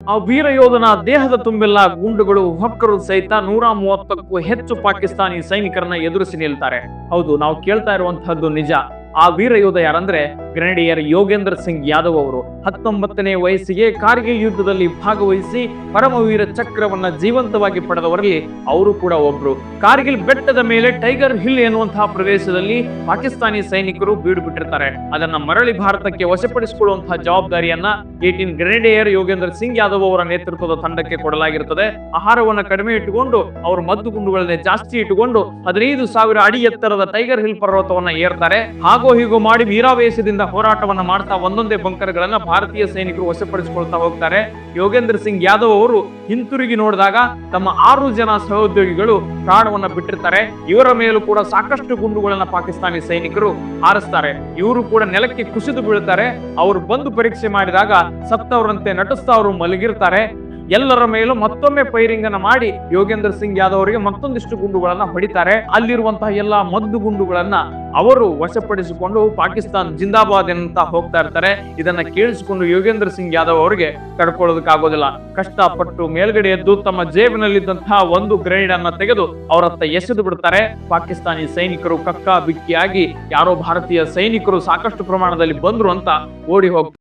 ಆ ವೀರ ಯೋಧನ ದೇಹದ ತುಂಬೆಲ್ಲ, ಗುಂಡುಗಳು ಹೊಕ್ಕರು ಸಹಿತ ನೂರ ಮೂವತ್ತಕ್ಕೂ ಹೆಚ್ಚು ಪಾಕಿಸ್ತಾನಿ ಸೈನಿಕರನ್ನ ಎದುರಿಸಿ ನಿಲ್ತಾರೆ. ಹೌದು, ನಾವು ಕೇಳ್ತಾ ಇರುವಂತಹದ್ದು ನಿಜ. ಆ ವೀರ ಯೋಧ ಯಾರಂದ್ರೆ ಗ್ರೆನೇಡಿಯರ್ ಯೋಗೇಂದ್ರ ಸಿಂಗ್ ಯಾದವ್ ಅವರು ಹತ್ತೊಂಬತ್ತನೇ ವಯಸ್ಸಿಗೆ ಕಾರ್ಗಿಲ್ ಯುದ್ಧದಲ್ಲಿ ಭಾಗವಹಿಸಿ ಪರಮವೀರ ಚಕ್ರವನ್ನ ಜೀವಂತವಾಗಿ ಪಡೆದವರಲ್ಲಿ ಅವರು ಕೂಡ ಒಬ್ರು. ಕಾರ್ಗಿಲ್ ಬೆಟ್ಟದ ಮೇಲೆ ಟೈಗರ್ ಹಿಲ್ ಎನ್ನುವಂತಹ ಪ್ರದೇಶದಲ್ಲಿ ಪಾಕಿಸ್ತಾನಿ ಸೈನಿಕರು ಬೀಡು ಬಿಟ್ಟಿರ್ತಾರೆ. ಅದನ್ನ ಮರಳಿ ಭಾರತಕ್ಕೆ ವಶಪಡಿಸಿಕೊಳ್ಳುವಂತಹ ಜವಾಬ್ದಾರಿಯನ್ನ ಏಟೀನ್ ಗ್ರೆನೇಡಿಯರ್ ಯೋಗೇಂದ್ರ ಸಿಂಗ್ ಯಾದವ್ ಅವರ ನೇತೃತ್ವದ ತಂಡಕ್ಕೆ ಕೊಡಲಾಗಿರುತ್ತದೆ ಆಹಾರವನ್ನ ಕಡಿಮೆ ಇಟ್ಟುಕೊಂಡು ಅವರು ಮದ್ದು ಗುಂಡುಗಳನ್ನೇ ಜಾಸ್ತಿ ಇಟ್ಟುಕೊಂಡು ಹದಿನೈದು ಸಾವಿರ ಅಡಿ ಎತ್ತರದ ಟೈಗರ್ ಹಿಲ್ ಪರ್ವತವನ್ನ ಏರ್ತಾರೆ. ಹಾಗೋ ಹೀಗೋ ಮಾಡಿ ವೀರಾವೇಶದಿಂದ ಹೋರಾಟವನ್ನ ಮಾಡ್ತಾ ಒಂದೊಂದೇ ಬಂಕರ್ಗಳನ್ನ ಭಾರತೀಯ ಸೈನಿಕರು ವಶಪಡಿಸಿಕೊಳ್ತಾ ಹೋಗ್ತಾರೆ. ಯೋಗೇಂದ್ರ ಸಿಂಗ್ ಯಾದವ್ ಅವರು ಹಿಂತಿರುಗಿ ನೋಡಿದಾಗ ತಮ್ಮ ಆರು ಜನ ಸಹೋದ್ಯೋಗಿಗಳು ಪ್ರಾಣವನ್ನ ಬಿಟ್ಟಿರ್ತಾರೆ. ಇವರ ಮೇಲೂ ಕೂಡ ಸಾಕಷ್ಟು ಗುಂಡುಗಳನ್ನ ಪಾಕಿಸ್ತಾನಿ ಸೈನಿಕರು ಹಾರಿಸ್ತಾರೆ. ಇವರು ಕೂಡ ನೆಲಕ್ಕೆ ಕುಸಿದು ಬೀಳ್ತಾರೆ. ಅವರು ಬಂದು ಪರೀಕ್ಷೆ ಮಾಡಿದಾಗ ಸತ್ತವರಂತೆ ನಟಿಸ್ತಾ ಅವರು ಮಲಗಿರ್ತಾರೆ. ಎಲ್ಲರ ಮೇಲೂ ಮತ್ತೊಮ್ಮೆ ಫೈರಿಂಗ್ ಅನ್ನ ಮಾಡಿ ಯೋಗೇಂದ್ರ ಸಿಂಗ್ ಯಾದವ್ ಅವರಿಗೆ ಮತ್ತೊಂದಿಷ್ಟು ಗುಂಡುಗಳನ್ನ ಹೊಡಿತಾರೆ. ಅಲ್ಲಿರುವಂತಹ ಎಲ್ಲಾ ಮದ್ದು ಗುಂಡುಗಳನ್ನ ಅವರು ವಶಪಡಿಸಿಕೊಂಡು ಪಾಕಿಸ್ತಾನ ಜಿಂದಾಬಾದ್ ಅಂತ ಹೋಗ್ತಾ ಇರ್ತಾರೆ. ಇದನ್ನ ಕೇಳಿಸಿಕೊಂಡು ಯೋಗೇಂದ್ರ ಸಿಂಗ್ ಯಾದವ್ ಅವರಿಗೆ ಕಡ್ಕೊಳ್ಳೋದಕ್ಕಾಗೋದಿಲ್ಲ ಕಷ್ಟಪಟ್ಟು ಮೇಲ್ಗಡೆ ಎದ್ದು ತಮ್ಮ ಜೇಬಿನಲ್ಲಿದ್ದಂತಹ ಒಂದು ಗ್ರೇಡ್ ಅನ್ನ ತೆಗೆದು ಅವರತ್ತ ಎಸೆದು ಬಿಡ್ತಾರೆ. ಪಾಕಿಸ್ತಾನಿ ಸೈನಿಕರು ಕಕ್ಕ ಬಿಕ್ಕಿಯಾಗಿ ಯಾರೋ ಭಾರತೀಯ ಸೈನಿಕರು ಸಾಕಷ್ಟು ಪ್ರಮಾಣದಲ್ಲಿ ಬಂದ್ರು ಅಂತ ಓಡಿ ಹೋಗ್ತಾರೆ.